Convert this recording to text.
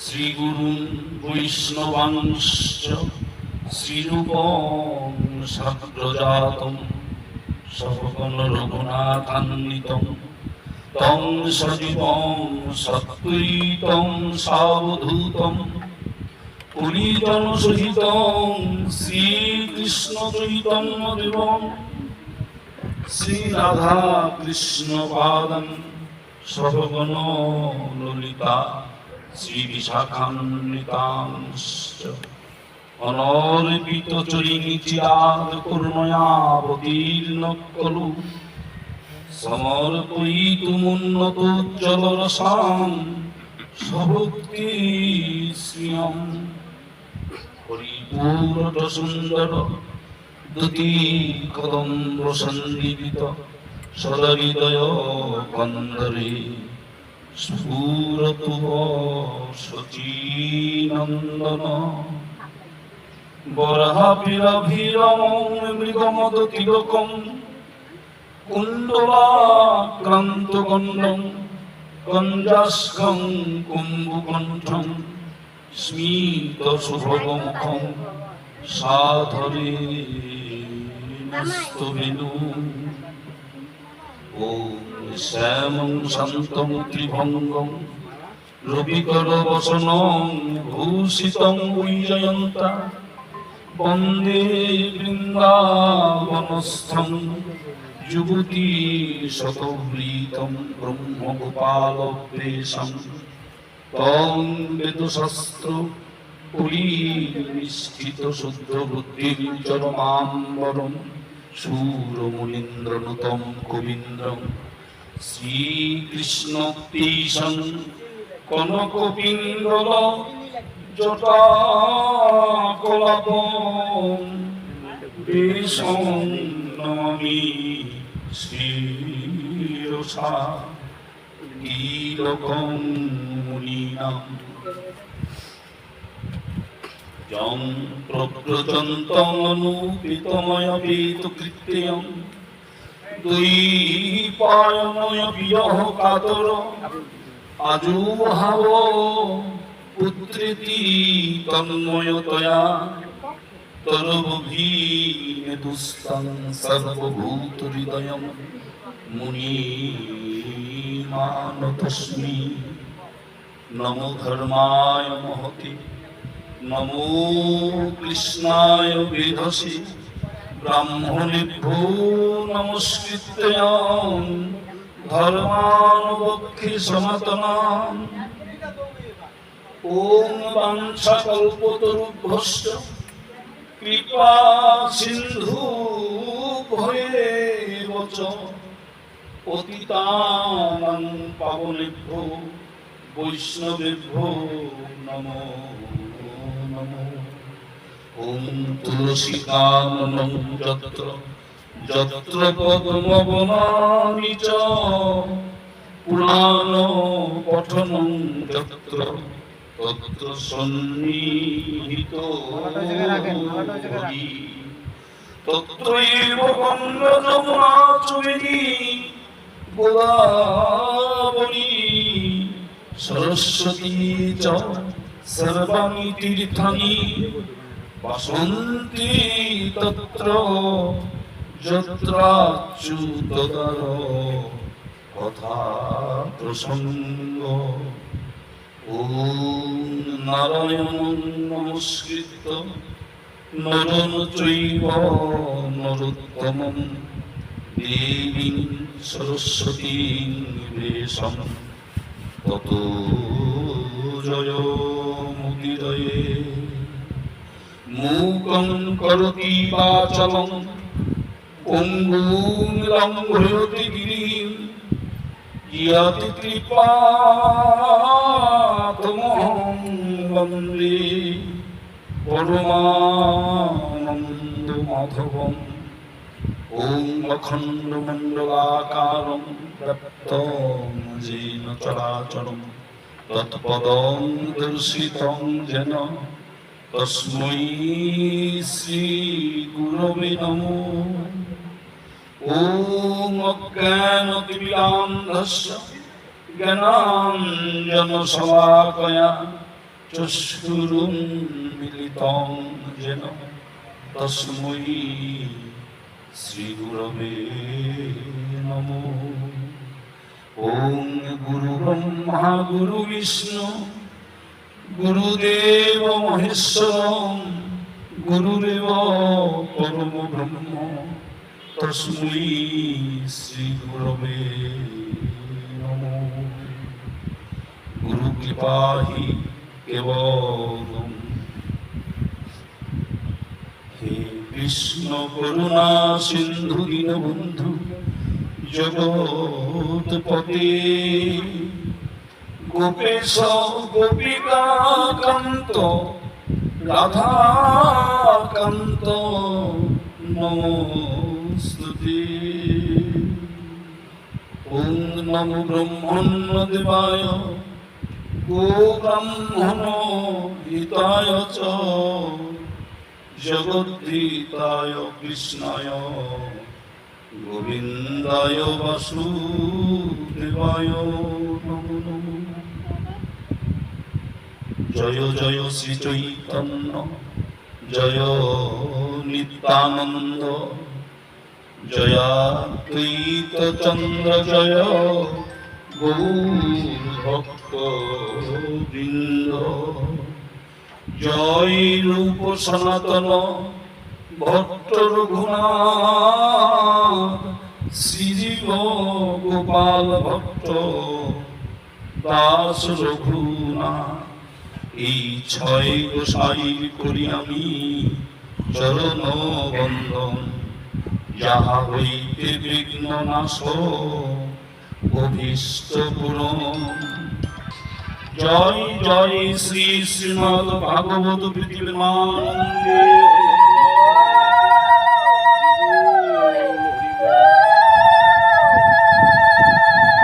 শ্রীগুরুন বৈষ্ণবাংশ্চ শ্রীরূপং সগ্রজাতম সর্বকন রঘুনাথান্বিতম তং সজীবং সৎকৃতং সাবধূতম পুরীতন সহিতং শ্রীকৃষ্ণ চৈতন্য দেবম শ্রীরাধা কৃষ্ণ সহগণ ললিতা শ্রীবিশাখান্বিতাংশ্চ। অনর্পিত চরিণী চিরাদ করুণয়াবতীর্ণ খলু সমর্পয়িতুমুন্নতোজ্জ্বলরসাম সভক্তি শ্রিয়ম পরিপূর্ণ সুন্দর দুতি কদম্ব সন্দীপিত সদহৃদয় কন্দরে স্ফুরতু শচীনন্দন বরহাপিরভিরম মৃগমদ তিলকম কুণ্ডলাক্রান্ত গণ্ডম কঞ্জাস্কং কুম্ভকণ্ঠম স্মিত শুভমুখম সাধরে নস্তবেনু শ্যামং শান্তং ত্রিভঙ্গম রবিকর বসনং ভূষিতং উজ্জয়ন্তা বন্দে বৃন্দাবনস্থম। যুবতী শতভৃতম ব্রহ্মগোপালবেশম তং বেদশাস্ত্র পুরী শুদ্ধ বুদ্ধির চরমাম্বরম শূরমুনীন্দ্রনুতম কবীন্দ্রম শ্রীকৃষ্ণ তেষং কনকপিঙ্গল জটাকলাপ দেশং নমামি শ্রীরসা তিলকং মুনীনাম যং প্রব্রজন্তমনুপিতময়বেতকৃত্যয়ং দ্বৈপায়নয় বিয়হ কাতর আজুভাব পুত্রেতি তন্ময়তয়া তরবভীনে দুস্তং তরবভীনেতুস্তং সর্বভূতহৃদয়ং মুনিমানতস্মি নমো ধর্মায় মহতি নমো কৃষ্ণায় বেধসি। ব্রাহ্মণেভ্যো নমস্কৃত্য ধর্মানুবক্ষে সনাতনাম। ওম বাঞ্ছাকল্পতরুভ্যশ্চ কৃপা সিন্ধু ভয়েব চ পতিতানাং পাবনেভ্যো। বৈষ্ণবেভ্যো নমো। নমো ওম তুলসীকাননং যত্র পদ্মবনানি চ পুরাণ পঠনং যত্র তত্র সন্নিহিত হরি তত্রৈব গঙ্গা যমুনা চুবেনী গোদাবরী সরস্বতী চ সর্বাণি তীর্থানি বাসন্তি তত্র যত্রাচ্যুতদর কথা প্রসঙ্গ। ওম নারায়ণ নমস্কৃত। নরন চৈব নরোত্তমম। দেবীং সরস্বতী বেশম তত জয়। মুদিরয়ে মূকং করতি বাচলং পঙ্গুং লঙ্ঘয়তি গিরিম ইয়াতি কৃপাতমহং বন্দে, পরমানন্দ মাধবম। ওম অখণ্ড মণ্ডলাকারম ব্যক্তম যেন চরাচরম। তৎপদম যেন। তস্মৈ শ্রী গুরবে নমো। ওম অজ্ঞানতিবিলান্ধস্য জ্ঞানাঞ্জনশলাকয়া চক্ষুরুম মিলিতং যেন। তস্মৈ শ্রীগুরবে নমো। ওং গুরু ব্রহ্মা গুরু বিষ্ণু, গুরুদেব মহেশ্বর গুরুদেব পরম ব্রহ্ম তস্मै শ্রী গুরবে গুরু কৃপা হি কেবলম। হে কৃষ্ণ করুণা সিন্ধু দীনবন্ধু জগৎপতে গোপেশ গোপিকা কান্ত রাধাকান্ত, নমস্তুতে। ওম নমো ব্রহ্মণ্য দেবায়, গো ব্রাহ্মণ হিতায় চ। জগদ্ধিতায় কৃষ্ণায়। গোবিন্দায় বাসুদেবায় নমো নমো। জয় জয় শ্রী চৈতন্য, জয় নিত্যানন্দ জয়াদ্বৈত চন্দ্র জয় ভক্ত বৃন্দ জয় রূপ সনাতন ভট্ট রঘুনাথ শ্রীজীব গোপাল ভট্ট, দাস রঘুনাথ এই ছয় গোসাই করি আমি, চরণ বন্দন। যাহা হইতে বিঘ্ন নাশ, অভীষ্ট পূরণ। জয় জয় শ্রী শ্রীমদ ভাগবত পৃথিবীমানন্দে